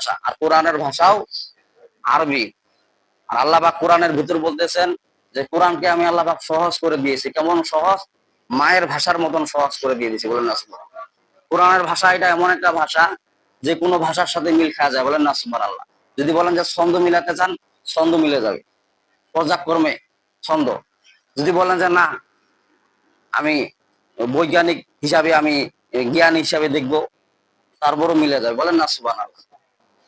ভাষা আর কোরআনের ভাষাও আরবি। আর আল্লাহ পাক কোরআনের ভিতর বলতেছেন যে, কোরআনকে আমি আল্লাহ পাক সহজ করে দিয়েছি। কেমন সহজ? মায়ের ভাষার মতন সহজ করে দিয়ে দিয়েছি। বলেন না কোরআনের ভাষা এটা এমন একটা ভাষা যে, কোনো ভাষার সাথে মিল খাওয়া যায়। বলেন না আল্লাহ। যদি বলেন যে, ছন্দ মিলাতে চান, ছন্দ মিলে যাবে। পর্যায়ক্রমে ছন্দ। যদি বলেন যে, না, আমি বৈজ্ঞানিক হিসাবে আমি জ্ঞান হিসাবে দেখব, তারপরও মিলে যাবে বলেন না সুবান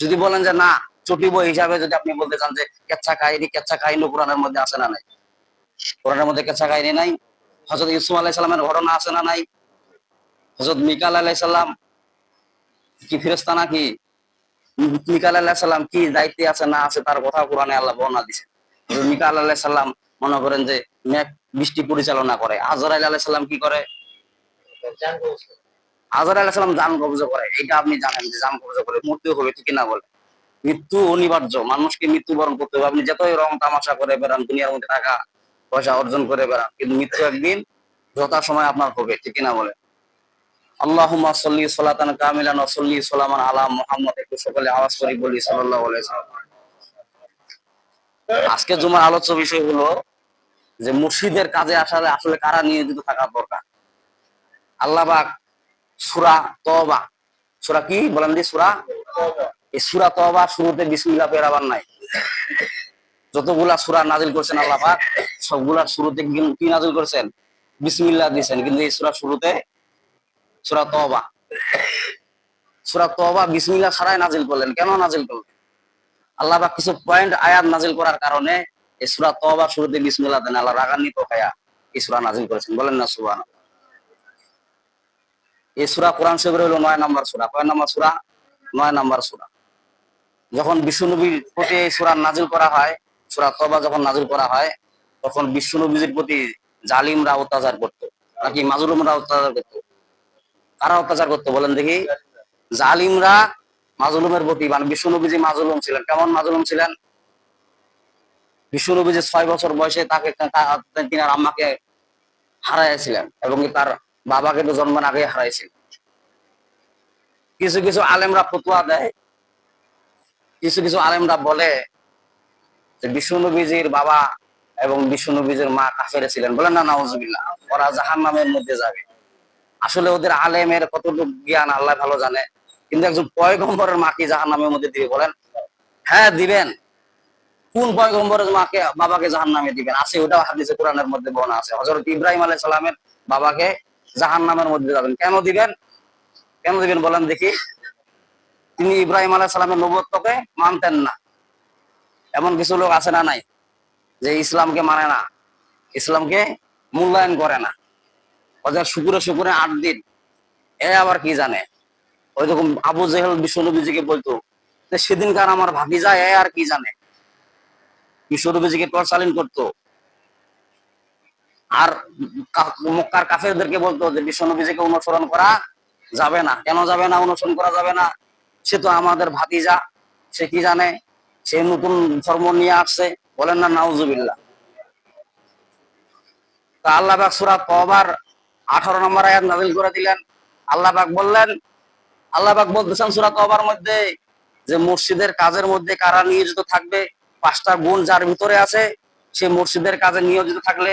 যদি বলেন যে না, চটিব হিসাবে যদি আপনি বলতে চান যে কেচ্ছা কাহিনী কেচ্ছা কাহিনী কোরআনের মধ্যে আছে না নাই? কোরআনের মধ্যে কেচ্ছা কাহিনী নাই? হজরত ইউসুফ আলাহ সাল্লামের ঘটনা আছে না নাই? হজরত মিকাল আলাহ সাল্লাম কি ফেরেস্তা নাকি? মিকাল আলাহ সাল্লাম কি দায়িত্বে আছে, না আছে, তার কথা কোরআনে আল্লাহ বর্ণনা দিছে। মিকাল আলাহ সাল্লাম মনে করেন যে মেঘ বৃষ্টি পরিচালনা করে। আজরাইল আলাহ সাল্লাম কি করে? আজর আলাহ সাল্লাম জান কবজ করে, এটা আপনি জানেন যে জান কবজ করে মৃত্যু হবে ঠিক না বলে? মৃত্যু অনিবার্য, মানুষকে মৃত্যুবরণ করতে হবে। আপনি যতই রং তামাশা করে বেড়ান, দুনিয়ার মধ্যে টাকা পয়সা অর্জন করে বেড়ান, কিন্তু মৃত্যু একদিন যথা সময় আপনার হবে ঠিক না বলে? কামিলান একটু সকলে আওয়াজ বলি আজকে জুমার আলোচ্য বিষয় হলো যে মুর্শিদের কাজে আসলে আসলে কারা নিয়োজিত থাকা দরকার? আল্লাহ পাক সূরা তওবা। সূরা কি? বলেন দি, সূরা? এই সূরা তওবা শুরুতে বিসমিল্লাহ পেরাবার নাই। যতগুলা সূরা নাজিল করেছেন আল্লাহ পাক, সবগুলার শুরুতে কি- নাজিল করেছেন? বিসমিল্লাহ দিয়েছেন। কিন্তু এই সূরা শুরুতে সূরা তওবা। সূরা তওবা বিসমিল্লাহ ছাড়াই নাজিল করলেন। কেন নাজিল করলেন? আল্লাহ পাক কিছু পয়েন্ট আয়াত নাজিল করার কারণে এই সূরা তওবা শুরুতে বিসমিল্লাহ দেন। আল্লাহ রাগান্বিত এই সূরা নাজিল করেছেন। বলেন না, সুবহানাল্লাহ। এই সূরা কোরআন শরীফের হলো নয় নম্বর সূরা। কয় নম্বর সূরা? নয় নম্বর সূরা। যখন বিশ্বনবীর প্রতি এই সূরা নাজিল করা হয়, সূরা তওবা যখন নাজিল করা হয়, তখন বিশ্বনবীর প্রতি জালিমরা অত্যাচার করতো। নাকি মাজলুমরা অত্যাচার করতো? কারা অত্যাচার করতো বলেন দেখি? জালিমরা মাজলুমের প্রতি মানে বিশ্বনবী যে মাজলুম ছিলেন, কেমন মাজলুম ছিলেন? বিশ্বনবী যে ছয় বছর বয়সে তাকে তা- তিনার আম্মাকে হারাইছিলেন এবং তার বাবাকে তো জন্মের আগে হারাইছিলেন কিছু কিছু আলেমরা ফতুয়া দেয়। কিছু কিছু আলেমরা বলে যে বিষ্ণুনবীজির বাবা এবং বিষ্ণুনবীজির মা কাফেরে ছিলেন। বলেন না, নাউজুবিল্লাহ, ওরা জাহান নামের মধ্যে যাবে। আসলে ওদের আলেমের কতটুকু জ্ঞান আল্লাহ ভালো জানে, কিন্তু একজন পয়গম্বরের মাকে জাহান নামের মধ্যে দিবে বলেন? হ্যাঁ দিবেন। কোন পয়গম্বরের মাকে, বাবাকে জাহান নামে দিবেন? আছে, ওটাও হাদিসে কোরআনের মধ্যে বর্ণনা আছে। হজরত ইব্রাহিম আলাইহিস সালামের বাবাকে জাহান নামের মধ্যে যাবেন। কেন দিবেন? কেন দিবেন বলেন দেখি। তিনি ইব্রাহিম আলাইহিস সালামের নবুয়তকে মানতেন না। এমন কিছু লোক আছে না নাই যে ইসলামকে মানে না, ইসলামকে মূল্যায়ন করে না। ওদের শুকুরে শুকুরে আট দিন। এ আবার কি জানে? ওই রকম আবু জেহেল বিশ্বনবীজিকে বলতো, যে সেদিনকার আমার ভাবি যায় এ আর কি জানে? বিশ্বনবীজিকে টর্চালিন করতো। আর মক্কার কাফেরদেরকে বলতো যে বিশ্বনবীজিকে অনুসরণ করা যাবে না। কেন যাবে না? অনুসরণ করা যাবে না। সে তো আমাদের ভাতিজা। সে কি জানে? সে নতুন ধর্ম নিয়ে আসছে। বলেন না, নাউজুবিল্লাহ। তা আল্লাহ পাক সূরা তওবার 18 নম্বর আয়াত নাযিল করে দিলেন। আল্লাহ পাক বললেন, আল্লাহ পাক বলতেছেন সূরা তওবার মধ্যে যে মসজিদের কাজের মধ্যে কারা নিয়োজিত থাকবে? পাঁচটা গুণ যার ভিতরে আছে, সে মসজিদের কাজে নিয়োজিত থাকলে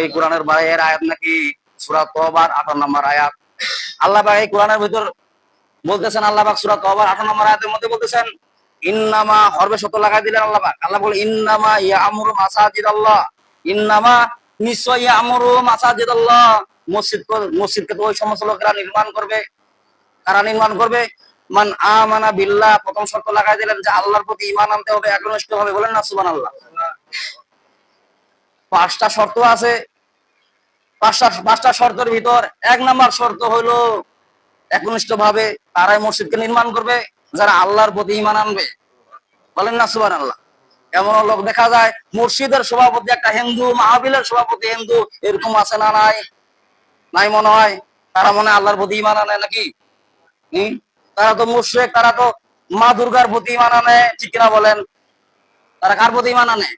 এই কোরআনের বাইরের আয়াত নাকি সূরা তওবার 18 নম্বর আয়াত। আল্লাহ পাক এই কোরআনের ভিতর বলতেছেন, আল্লাহ সূরা তওবার 18 নম্বর আয়াতের মধ্যে বলতেছেন, ইন্নামা হরবে শত লাগাই দিলেন আল্লাহ আল্লাহ বলে, ইন্নামা ইয়ামুরু মাসাজিদাল্লাহ। ইন্নামা নিশ্চয় ইয়ামুরু মাসাজিদাল্লাহ। মসজিদ মসজিদকে তো ওই সমস্ত লোকেরা নির্মাণ করবে। কারা নির্মাণ করবে? মান আমানা বিল্লাহ। প্রথম শর্ত লাগাই দিলেন যে, আল্লাহর প্রতি ঈমান আনতে হবে, একনিষ্ঠ হবে। বলেন না, সুবহানাল্লাহ। পাঁচটা শর্ত আছে। পাঁচটা পাঁচটা শর্তের ভিতর এক নাম্বার শর্ত হলো একনিষ্ঠ ভাবে তারাই মসজিদকে নির্মাণ করবে, যারা আল্লাহর প্রতি ইমান আনবে। বলেন না সুবান আল্লাহ এমন লোক দেখা যায় মুর্শিদের সভাপতি একটা হিন্দু মাহাবিলের সভাপতি হিন্দু, এরকম আছে না নাই? নাই মনে হয়? তারা মনে আল্লাহর প্রতি ইমান আনে নাকি? তারা তো মুর্শেক তারা তো মা দুর্গার প্রতি ইমান আনে, ঠিক কিনা বলেন? তারা কার প্রতি ইমান আনে?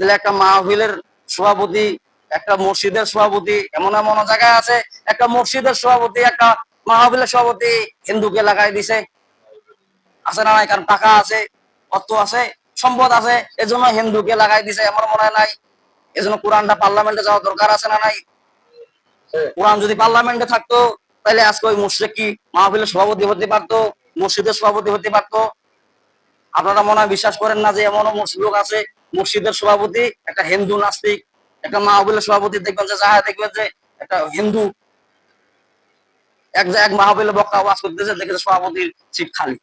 একটা মাহফিলের সভাপতি, একটা মসজিদের সভাপতি, এমন এমন জায়গায় আছে, একটা মসজিদের সভাপতি, একটা মাহফিলের সভাপতি হিন্দুকে লাগাই দিছে। আছে না নাই? কারণ টাকা আছে, অর্থ আছে, সম্পদ আছে, এজন্য হিন্দুকে লাগাই দিছে, আমার মনে হয় নাই। এজন্য কোরআনটা পার্লামেন্টে যাওয়া দরকার আছে না নাই? কোরআন যদি পার্লামেন্টে থাকতো, তাহলে আজকে ওই মুশ্রিক কি মাহফিলের সভাপতি হতে পারতো, মসজিদের সভাপতি হতে পারতো? আপনারা মনে হয় বিশ্বাস করেন না যে এমনও লোক আছে, মসজিদের সভাপতি, একটা হিন্দু নাস্তিক, একটা মাহফিলের সভাপতি, দেখবেন যে যাহা দেখবেন যে একটা হিন্দু, এক এক মাহফিলে বক্তা ওয়াজ করতেছে দেখেছে সভাপতির সিট খালি।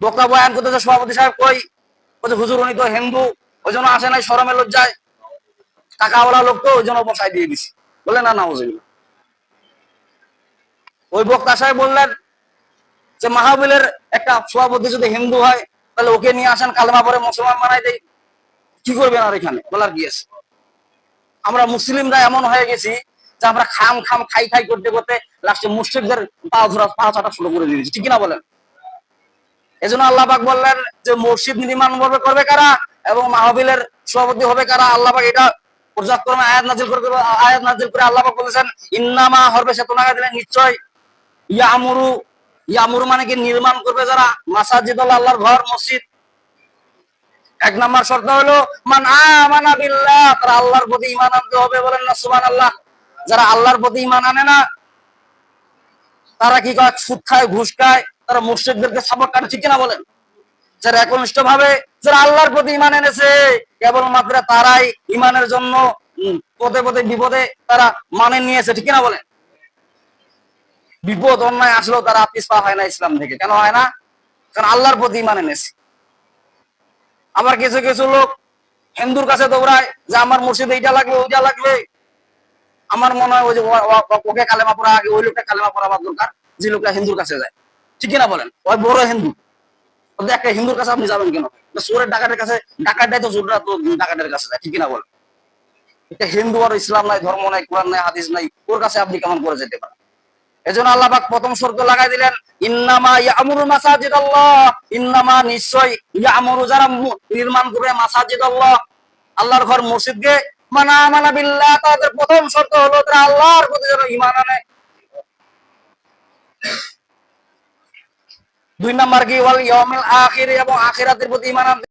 বক্তা বয়ান করতেছে, সভাপতি সাহেব কই? বলছে, হুজুর, উনি তো হিন্দু, ওই জন্য আসে নাই সরমে লজ্জায়। টাকাওয়ালা লোক তো, ওই জন্য বসাই দিয়ে দিছি। বলে, না না ওই বক্তা সাহেব বললেন যে মাহবিলের একটা সভাপতি যদি হিন্দু হয়, তাহলে ওকে নিয়ে আসেন, কালমা পরে মুসলমান বানাই দেয় কি করবেন আর এখানে? বলার কি আছে? আমরা মুসলিমরা এমন হয়ে গেছি যে আমরা খাম খাম খাই খাই করতে করতে লাস্টে মুসলিমদের পা ধরা, পা চাটা শুরু করে দিয়েছি। ঠিক কিনা বলেন? এজন্য আল্লাহ পাক বললেন যে মসজিদ নির্মাণ করবে কারা? এবং মাহবিলের সভাপতি হবে কারা? আল্লাহ পাক এটা পর্যায়ক্রমে আয়াত নাজিল করে, আয়াত নাজিল করে আল্লাহ পাক বলেছেন, ইন্নামা হরবে সে তোমাকে দিলেন নিশ্চয় ইয়ামুরু ইয়ামুরু মানে কি নির্মাণ করবে যারা? মাসাজিদ আল্লাহর ঘর, মসজিদ। এক নাম্বার শর্ত হলো, মান আমানা বিল্লাহ, তারা আল্লাহর প্রতি ঈমান আনতে হবে বলেন না, সুবহানাল্লাহ। যারা আল্লাহর প্রতি ঈমান আনে না, তারা কি করে সুদ খায়, ঘুষ খায়, তারা মুর্শিদদেরকে সাপোর্ট করে, ঠিক কিনা বলেন? যারা একনিষ্ঠ ভাবে যারা আল্লাহর প্রতি ইমান এনেছে, কেবলমাত্র তারাই ইমানের জন্য পদে পদে বিপদে তারা মানে নিয়েছে, ঠিক কিনা বলেন? বিপদ, অন্যায় আসলেও তারা পিছপা হয় না ইসলাম থেকে। কেন হয় না? কারণ আল্লাহর প্রতি ইমান এনেছে। আবার কিছু কিছু লোক হিন্দুর কাছে দৌড়ায় যে, আমার মসজিদে এইটা লাগবে ওইটা লাগবে আমার মনে হয় ওই যে ওকে কালেমা পড়া আগে, ওই লোকটা কালেমা পড়াবার দরকার, যে লোকটা হিন্দুর কাছে যায়। ঠিক কিনা বলেন? ওই বড় হিন্দু। একটা হিন্দুর কাছে আপনি যাবেন কেন? না চোরের ডাকাতের কাছে, ডাকাতটাই তো চোররা তো ডাকাতের কাছে যায়, ঠিক কিনা বলেন? একটা হিন্দু আর ইসলাম নাই, ধর্ম নাই, কোরআন নাই, হাদিস নাই, ওর কাছে আপনি কেমন করে যেতে পারেন? এজন্য আল্লাহ পাক প্রথম শর্ত লাগাই দিলেন, ইন্নামা ইয়ামুরু মাসাজিদ আল্লাহ ইন্নামা নিশ্চয় ইয়ামুরু যারা নির্মাণ করবে মাসাজিদ আল্লাহ আল্লাহর ঘর মসজিদকে মানা মানা বিল্লাহ তাদের প্রথম শর্ত হলো তারা আল্লাহর প্রতি যেন ঈমান আনে। দুই নাম্বার কি, ওয়াল ইয়াউমিল আখির এবং আখিরাতের প্রতি আনতে